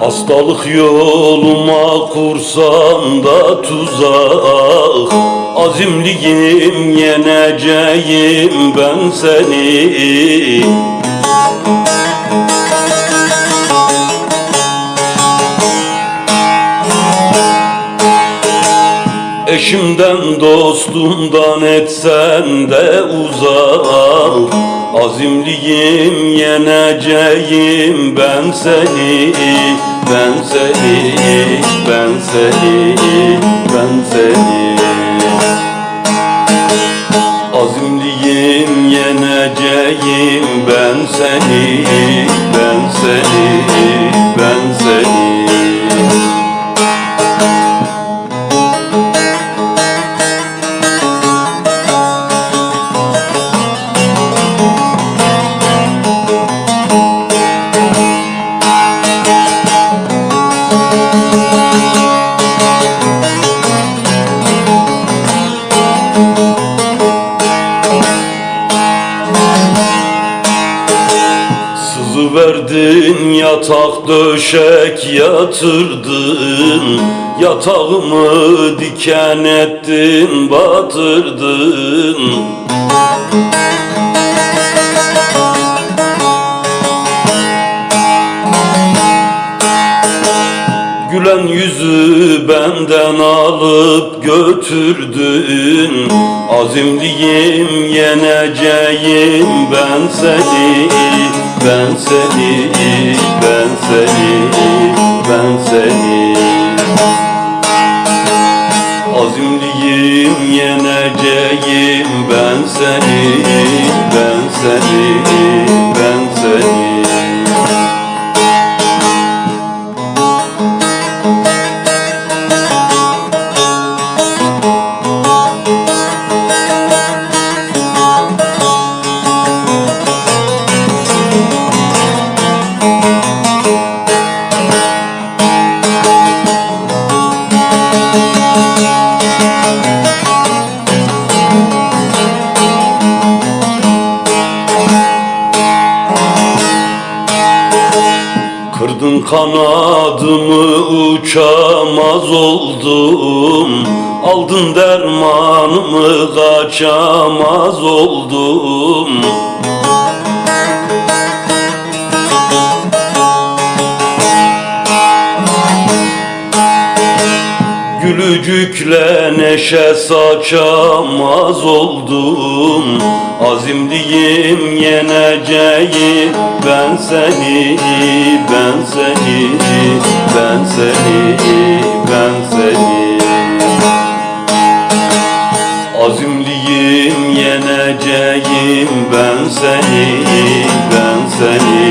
Hastalık yoluma kursam da tuzak. Azimliyim yeneceğim ben seni. Eşimden dostumdan etsen de uzak. Azimliyim yeneceğim ben seni Ben seni, ben seni, ben seni. Azimliyim yeneceğim ben seni Ben seni, yatak döşek yatırdın Yatağımı diken ettin batırdın. Gülen yüzü benden alıp götürdün Azimliyim yeneceğim ben seni Ben seni, yeneceğim ben seni Ben seni, Kırdın kanadımı uçamaz oldum. Aldın dermanımı kaçamaz oldum Gülücükle neşe saçamaz oldum. Azimliyim yeneceğim ben seni Ben seni, ben seni, ben seni. Azimliyim yeneceğim ben seni Ben seni,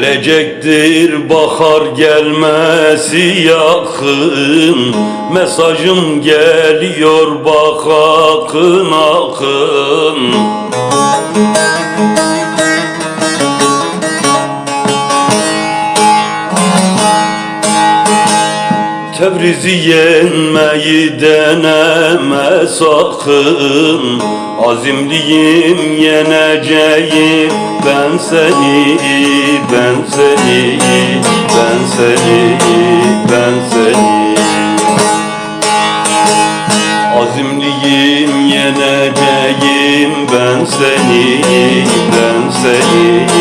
Gelecektir bahar gelmesi yakın. Mesajım geliyor bak akın akın Tebriz'i yenmeyi deneme sakın Azimliyim yeneceğim ben seni, ben seni, ben seni, ben seni. Azimliyim yeneceğim ben seni, ben seni.